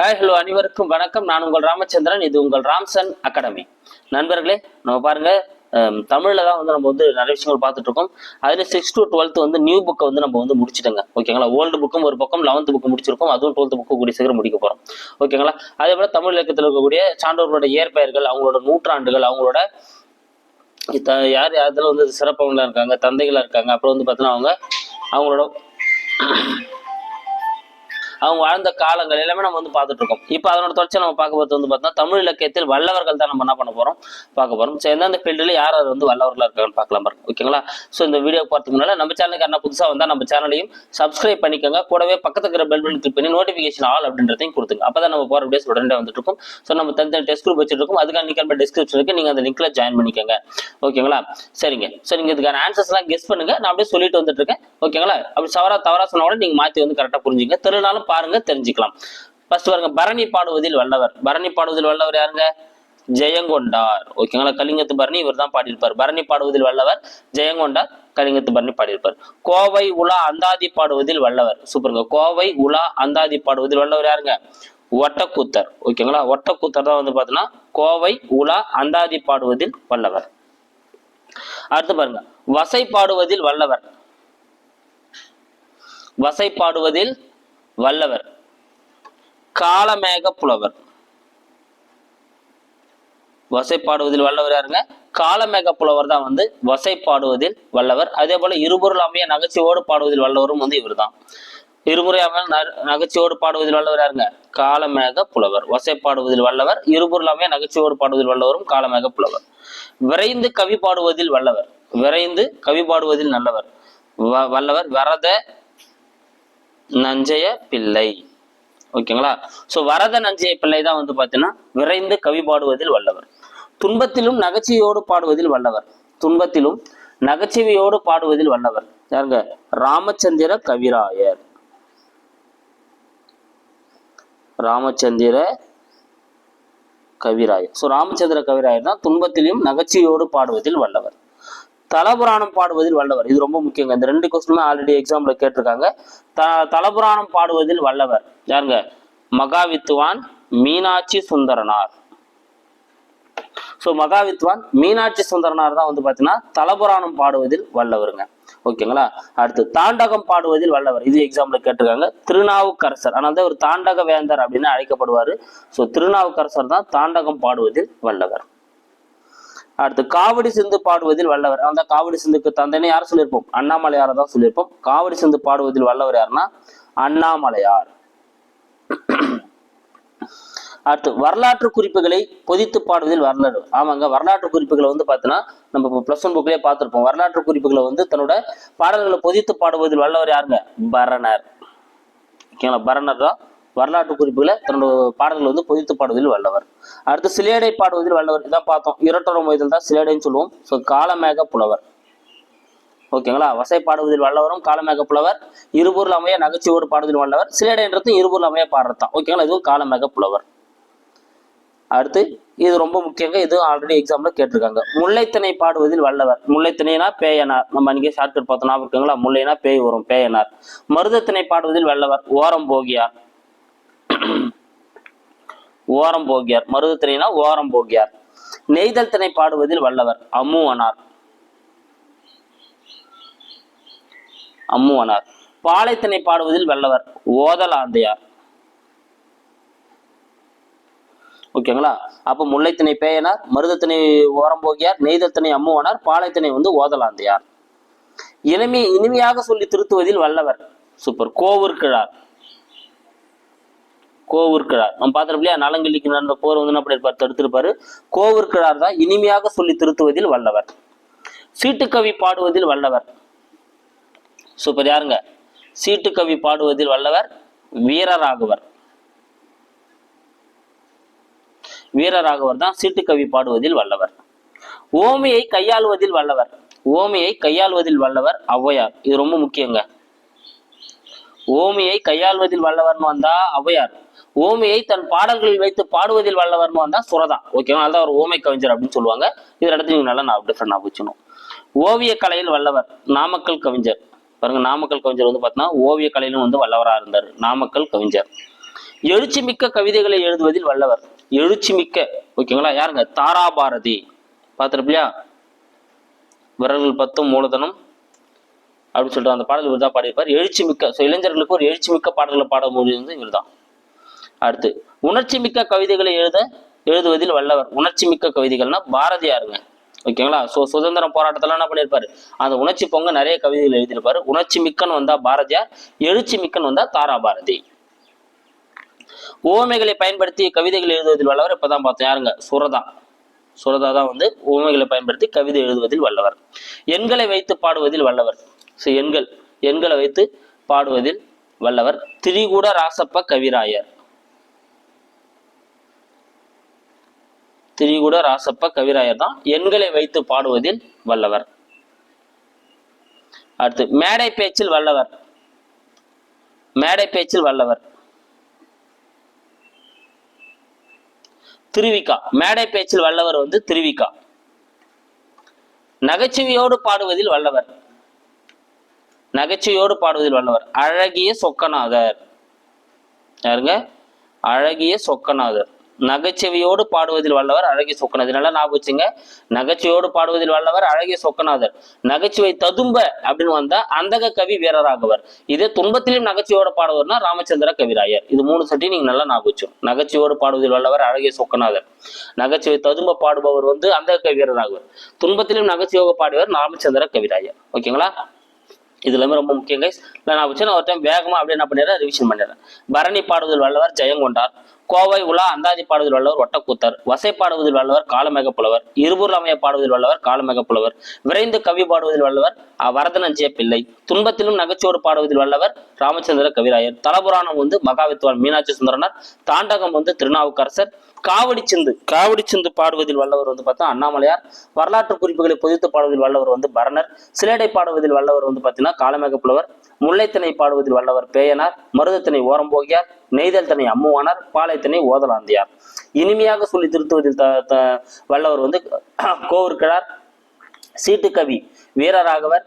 Hi hello அனைவருக்கும் வணக்கம். நான் உங்கள் ராமச்சந்திரன். இது உங்கள் ராம்சன் அகாடமி. நண்பர்களே நம்ம பாருங்க தமிழில் தான் வந்து நம்ம வந்து நிறைய விஷயங்கள் பார்த்துட்டு இருக்கோம். அதுல சிக்ஸ் டு டுவெல்த் வந்து நியூ புக்கை வந்து நம்ம வந்து முடிச்சிட்டோங்க. ஓகேங்களா ஓல்டு புக்கும் ஒரு பக்கம் லெவன்த் புக்கு முடிச்சிருக்கோம். அதுவும் டுவெல்த் புக்கு கூடிய சீக்கிரம் முடிக்க போகிறோம் ஓகேங்களா அதே போல் தமிழ் இலக்கத்தில் இருக்கக்கூடிய சான்றோர்களோட இயற்பெயர்கள் அவங்களோட நூற்றாண்டுகள் அவங்களோட த- யார் அதில் வந்து சிறப்பவங்களாக இருக்காங்க தந்தைகளாக இருக்காங்க அப்புறம் வந்து பார்த்தீங்கன்னா அவங்க அவங்களோட அவங்க வாழ்ந்த காலங்கள் எல்லாமே நம்ம வந்து பார்த்துட்டு இருக்கோம். இப்போ அதனோட தொடர்ச்சி நம்ம பார்க்க போகிறது வந்து பார்த்தோம்னா தமிழ் இலக்கியத்தில் வல்லவர்கள் தான் நம்ம என்ன பண்ண போகிறோம் பார்க்க போகிறோம் ஸோ எந்தெந்த ஃபீல்டில் யார் யார் வந்து வல்லவர்களாக இருக்காங்கன்னு பார்க்கலாம் பாருங்க. ஓகேங்களா ஸோ இந்த வீடியோ பார்த்துக்கு முன்னால் நம்ம சேனலுக்கு என்ன புதுசாக வந்தால் நம்ம சேனலையும் சப்ஸ்கிரைப் பண்ணிக்கோங்க. கூடவே பக்கத்துல இருக்கிற பெல் பட்டன் கிளிக் பண்ணி நோட்டிஃபிகேஷன் ஆல் அப்படின்றதையும் கொடுத்துங்க அப்போ தான் நம்ம போகிற வீடியோஸ் உடனே வந்துட்டு இருக்கும். ஸோ நம்ம தனித்தனி டெஸ்ட் குரூப் வச்சுருக்கோம் அதுக்காக அதுக்கான லிங்க் டிஸ்கிரிப்ஷன் இருக்கு நீங்கள் அந்த லிங்க்ல ஜாயின் பண்ணிக்கோங்க. ஓகேங்களா சரிங்க. ஸோ நீங்கள் இதுக்கான ஆன்சர்ஸ்லாம் கெஸ் பண்ணுங்க. நான் அப்படியே சொல்லிட்டு வந்துட்டு இருக்கேன். ஓகேங்களா அப்படி சவரா தவறா சொன்னா கூட நீங்கள் மாற்றி வந்து கரெக்டாக புரிஞ்சுங்க திருநாளும் பாருங்க தெரிஞ்சுக்கலாம். ஃபர்ஸ்ட் பாருங்க பரணி பாடுவதில் வல்லவர். பரணி பாடுவதில் வல்லவர் யாருங்க? ஜெயங்கொண்டார். ஓகேங்களா கலிங்கத்து பரணி இவர் தான் பாடியிருப்பார். பரணி பாடுவதில் வல்லவர் ஜெயங்கொண்டார் கலிங்கத்து பரணி பாடியிருப்பார். கோவை உலா அந்தாதி பாடுவதில் வல்லவர். சூப்பருங்க கோவை உலா அந்தாதி பாடுவதில் வல்லவர் யாருங்க? ஒட்டக்கூத்தர். ஓகேங்களா ஒட்டக்கூத்தர் தான் வந்து பார்த்தீங்கன்னா கோவை உலா அந்தாதி பாடுவதில் வல்லவர். அடுத்து பாருங்க வசை பாடுவதில் வல்லவர். வசை பாடுவதில் வல்லவர் காலமேக புலவர். வசை பாடுவதில் வல்லவர் யாருங்க? காலமேக புலவர் தான் வந்து வசை பாடுவதில் வல்லவர். அதே போல இருபொருள் அமைய நகைச்சுவோடு பாடுவதில் வல்லவரும் வந்து இவர்தான். இருமுறை அமைய நகைச்சுவோடு பாடுவதில் வல்லவர் யாருங்க? காலமேக புலவர். வசை பாடுவதில் வல்லவர் இருபொருள் அமைய நகைச்சுவோடு பாடுவதில் வல்லவரும் காலமேக புலவர். விரைந்து கவி பாடுவதில் வல்லவர். விரைந்து கவி பாடுவதில் நல்லவர். வ- வல்லவர் வரத நஞ்சைய பிள்ளை. ஓகேங்களா? சோ வரத நஞ்சைய பிள்ளை தான் வந்து பாத்தீங்கன்னா விரைந்து கவி பாடுவதில் வல்லவர். துன்பத்திலும் நகைச்சுவையோடு பாடுவதில் வல்லவர். துன்பத்திலும் நகைச்சுவையோடு பாடுவதில் வல்லவர். யாருங்க? ராமச்சந்திர கவிராயர். ராமச்சந்திர கவிராயர். ஸோ ராமச்சந்திர கவிராயர் தான் துன்பத்திலும் நகைச்சுவையோடு பாடுவதில் வல்லவர். தலபுராணம் பாடுவதில் வல்லவர். இது ரொம்ப முக்கியங்க. இந்த ரெண்டு கொஸ்டின் ஆல்ரெடி எக்ஸாம்ல கேட்டிருக்காங்க. த தலபுராணம் பாடுவதில் வல்லவர். யாருங்க? மகாவித்துவான் மீனாட்சி சுந்தரனார். ஸோ மகாவித்வான் மீனாட்சி சுந்தரனார் தான் வந்து பார்த்தீங்கன்னா தலபுராணம் பாடுவதில் வல்லவருங்க. ஓகேங்களா? அடுத்து தாண்டகம் பாடுவதில் வல்லவர். இது எக்ஸாம்ல கேட்டிருக்காங்க. திருநாவுக்கரசர். ஆனால் தான் ஒரு தாண்டக வேந்தர் அப்படின்னு அழைக்கப்படுவார். ஸோ திருநாவுக்கரசர் தான் தாண்டகம் பாடுவதில் வல்லவர். அடுத்து காவடி சிந்து பாடுவதில் வல்லவர். அந்த காவடி சிந்துக்கு தந்தைன்னு யார் சொல்லியிருப்போம்? அண்ணாமலையாரை தான் சொல்லியிருப்போம். காவடி சிந்து பாடுவதில் வல்லவர் யாருன்னா? அண்ணாமலையார். அடுத்து வரலாற்று குறிப்புகளை பொதித்து பாடுவதில் வரலாறு ஆமாங்க வரலாற்று குறிப்புகளை வந்து பார்த்தீங்கன்னா நம்ம இப்போ ப்ளஸ் ஒன் புக்லேயே பார்த்துருப்போம். வரலாற்று குறிப்புகளை வந்து தன்னோட பாடல்களை பொதித்து பாடுவதில் வல்லவர் யாருங்க? பரணர். ஓகேங்களா? பரணர் தான் வரலாற்று குறிப்புகளை தன்னோட பாடல்கள் வந்து பொதித்து பாடுவதில் வல்லவர். அடுத்து சிலேடை பாடுவதில் வல்லவர். இதான் பார்த்தோம். இரட்டரம் மொய்தல் தான் சிலேடைன்னு சொல்லுவோம். ஸோ காலமேக புலவர். ஓகேங்களா வசை பாடுவதில் வல்லவரும் காலமேக புலவர். இருபொருள் அமைய நகைச்சுவோடு பாடுவதில் வல்லவர். சிலேடைன்றது இருபொருள் அமைய பாடுறதுதான் ஓகேங்களா இதுவும் காலமேக புலவர். அடுத்து இது ரொம்ப முக்கியங்க. இது ஆல்ரெடி எக்ஸாம்ல கேட்டிருக்காங்க. முல்லைத்திணை பாடுவதில் வல்லவர். முல்லைத்திணைனா பேயனார். நம்ம அன்றைக்கே ஷார்ட்கட் பார்த்தோம். ஞாபகம் இருக்குங்களா? முல்லைனா பேய் வரும். பேயனார். மருதத்திணை பாடுவதில் வல்லவர். ஓரம் போகியார். ஓரம் போகியார். மருதத்திணைனா ஓரம் போகியார். நெய்தல் திணை பாடுவதில் வல்லவர் அம்முவனார். அம்முவனார். பாலைத்திணை பாடுவதில் வல்லவர் ஓதலாந்தையார் ஓகேங்களா அப்ப முல்லைத்திணை பேயனார் மருதத்திணை ஓரம்போகியார் நெய்தத்திணை அம்முவனார் பாலைத்திணை வந்து ஓதலாந்தையார் இனிமை இனிமையாக சொல்லி திருத்துவதில் வல்லவர் சூப்பர். கோவூர்கிழார் கோவூர்கிழார் நம்ம பார்த்துருப்போம் இல்லையா நலங்கிள்ளிக்கு நடந்த போர் வந்து அப்படி இருப்பார் தடுத்திருப்பாரு. கோவூர்கிழார் தான் இனிமையாக சொல்லி திருத்துவதில் வல்லவர். சீட்டுக்கவி பாடுவதில் வல்லவர். சூப்பர். யாருங்க? சீட்டுக்கவி பாடுவதில் வல்லவர் வீரராகவர். வீரராகவர் தான் சீட்டுக்கவி பாடுவதில் வல்லவர். ஓமையை கையாளுவதில் வல்லவர். ஓமையை கையாளுவதில் வல்லவர் ஔவையார். இது ரொம்ப முக்கியங்க. ஓமையை கையாள்வதில் வல்லவர்னு வந்தா ஔவையார். ஓமையை தன் பாடல்களில் வைத்து பாடுவதில் வல்லவர்னு வந்தா சுரதா. ஓகேவா அதான் ஒரு ஓமை கவிஞர் அப்படின்னு சொல்லுவாங்க. இதில் இடத்துல நீங்க நல்லா நான் டிஃப்ரெண்ட் வச்சுக்கணும் ஓவிய கலையில் வல்லவர் நாமக்கல் கவிஞர். பாருங்க நாமக்கல் கவிஞர் வந்து பார்த்தீங்கன்னா ஓவிய கலையிலும் வந்து வல்லவரா இருந்தார். நாமக்கல் கவிஞர். எழுச்சி மிக்க கவிதைகளை எழுதுவதில் வல்லவர். எழுச்சி மிக்க ஓகேங்களா யாருங்க? தாராபாரதி. பார்த்துருப்பியா? விரல்கள் பத்தும் மூலதனம் அப்படின்னு சொல்லிட்டு அந்த பாடல் இவர் தான் பாடியிருப்பார். எழுச்சி மிக்க ஸோ இளைஞர்களுக்கு ஒரு எழுச்சி மிக்க பாடல்களை பாட வந்து இவர் தான். அடுத்து உணர்ச்சி மிக்க கவிதைகளை எழுத எழுதுவதில் வல்லவர். உணர்ச்சி மிக்க கவிதைகள்னா பாரதியாருங்க. ஓகேங்களா? ஸோ சுதந்திர போராட்டத்தில் என்ன பண்ணியிருப்பாரு? அந்த உணர்ச்சி பொங்க நிறைய கவிதைகள் எழுதியிருப்பாரு. உணர்ச்சி மிக்கன் வந்தா பாரதியார் எழுச்சி மிக்கன் வந்தா தாரா பாரதி. ஓமைகளை பயன்படுத்தி கவிதைகள் எழுதுவதில் வல்லவர் இப்பதான் பார்த்தோம். யாருங்க? சுரதா. சுரதா தான் வந்து ஓமைகளை பயன்படுத்தி கவிதை எழுதுவதில் வல்லவர். எண்களை வைத்து பாடுவதில் வல்லவர். ஸோ எண்கள். எண்களை வைத்து பாடுவதில் வல்லவர் திரிகூட ராசப்ப கவிராயர். திரிகூட ராசப்ப கவிராயர் தான் எண்களை வைத்து பாடுவதில் வல்லவர். அடுத்து மேடை பேச்சில் வல்லவர். மேடை பேச்சில் வல்லவர். திருவிக்கா. மேடை பேச்சில் வல்லவர் வந்து திருவிக்கா. நகைச்சுவையோடு பாடுவதில் வல்லவர். நகைச்சுவையோடு பாடுவதில் வல்லவர். அழகிய சொக்கநாதர். யாருங்க? அழகிய சொக்கநாதர். நகைச்சுவையோடு பாடுவதில் வல்லவர் அழகிய சொக்கநாதர். நல்லா ஞாபகம் வச்சுங்க. நகைச்சுவையோடு பாடுவதில் வல்லவர் அழகிய சொக்கநாதர். நகைச்சுவை ததும்ப அப்படின்னு வந்தா அந்தக கவி வீரராகவர். இதே துன்பத்திலும் நகைச்சுவையோடு பாடுவர்னா ராமச்சந்திர கவிராயர். இது மூணு சட்டி நீங்க நல்லா ஞாபகம் வச்சுக்கணும். நகைச்சுவையோடு பாடுவதில் வல்லவர் அழகிய சொக்கநாதர். நகைச்சுவை ததும்ப பாடுபவர் வந்து அந்தக கவி வீரராகவர். துன்பத்திலும் நகைச்சுவையோக பாடுவர் ராமச்சந்திர கவிராயர். ஓகேங்களா? இது எல்லாமே ரொம்ப முக்கியம் கைஸ் நான் வச்சு நான் ஒரு டைம் வேகமாக அப்படியே என்ன பண்ணிடுறேன் ரிவிஷன் பண்ணிடுறேன். பரணி பாடுதல் வல்லவர் ஜெயங்கொண்டார் கோவை உலா அந்தாதி பாடுவதில் வல்லவர் ஒட்டக்கூத்தர் வசை பாடுவதில் வல்லவர் காலமேக புலவர் இருபூர் அமைய பாடுவதில் வல்லவர் காலமேக புலவர் விரைந்து கவி பாடுவதில் வல்லவர் அ, வரதனஞ்சிய பிள்ளை துன்பத்திலும் நகைச்சோடு பாடுவதில் வல்லவர் ராமச்சந்திர கவிராயர் தலபுராணம் வந்து மகாவித்வான் மீனாட்சி சுந்தரனார் தாண்டகம் வந்து திருநாவுக்கரசர் காவடி சிந்து காவடி சிந்து பாடுவதில் வல்லவர் வந்து பார்த்தா அண்ணாமலையார் வரலாற்று குறிப்புகளை பொதித்து பாடுவதில் வல்லவர் வந்து பரணர் சிலேடை பாடுவதில் வல்லவர் வந்து பார்த்தீங்கன்னா காலமேக புலவர் முல்லைத்தனை பாடுவதில் வல்லவர் பேயனார் மருதத்திணை ஓரம்போகியார் நெய்தல் திணை அம்முவானார் பாலைத்தனை ஓதலாந்தியார். இனிமையாக சொல்லி திருத்துவதில் த வல்லவர் வந்து கோவிற்கிழார் சீட்டுக்கவி வீரராகவர்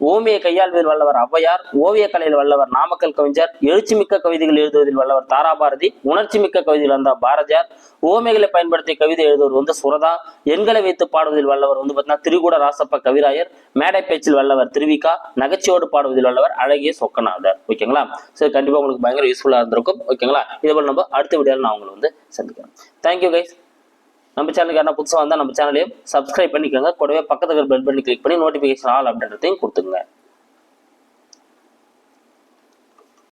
ஓமிய கையாள்வதில் வல்லவர் ஔவையார் ஓவிய கலையில் வல்லவர் நாமக்கல் கவிஞர் எழுச்சிமிக்க கவிதைகள் எழுதுவதில் வல்லவர் தாராபாரதி உணர்ச்சி மிக்க கவிதைகள் வந்த பாரதியார் ஓமைகளை பயன்படுத்தி கவிதை எழுதுவர் வந்து சுரதா எண்களை வைத்து பாடுவதில் வல்லவர் வந்து பார்த்தீங்கன்னா திரிகூட ராசப்ப கவிராயர் மேடை பேச்சில் வல்லவர் திருவிக்கா நகைச்சுவோடு பாடுவதில் வல்லவர் அழகிய சொக்கநாதர். ஓகேங்களா? சரி கண்டிப்பா உங்களுக்கு பயங்கர யூஸ்ஃபுல்லா இருந்திருக்கும். ஓகேங்களா? இதே போல நம்ம அடுத்த வீடியோவில் நான் உங்களை வந்து சந்திக்கிறேன். தேங்க்யூ கைஸ் நம்ம சேனலுக்கு யாரா புதுசாக வந்தால் நம்ம சேனலையும் சப்ஸ்கிரைப் பண்ணிக்கோங்க. கூடவே பக்கத்துக்கு பெல் பண்ணி கிளிக் பண்ணி நோட்டிஃபிகேஷன் ஆல் அப்படின்றதையும் கொடுத்துங்க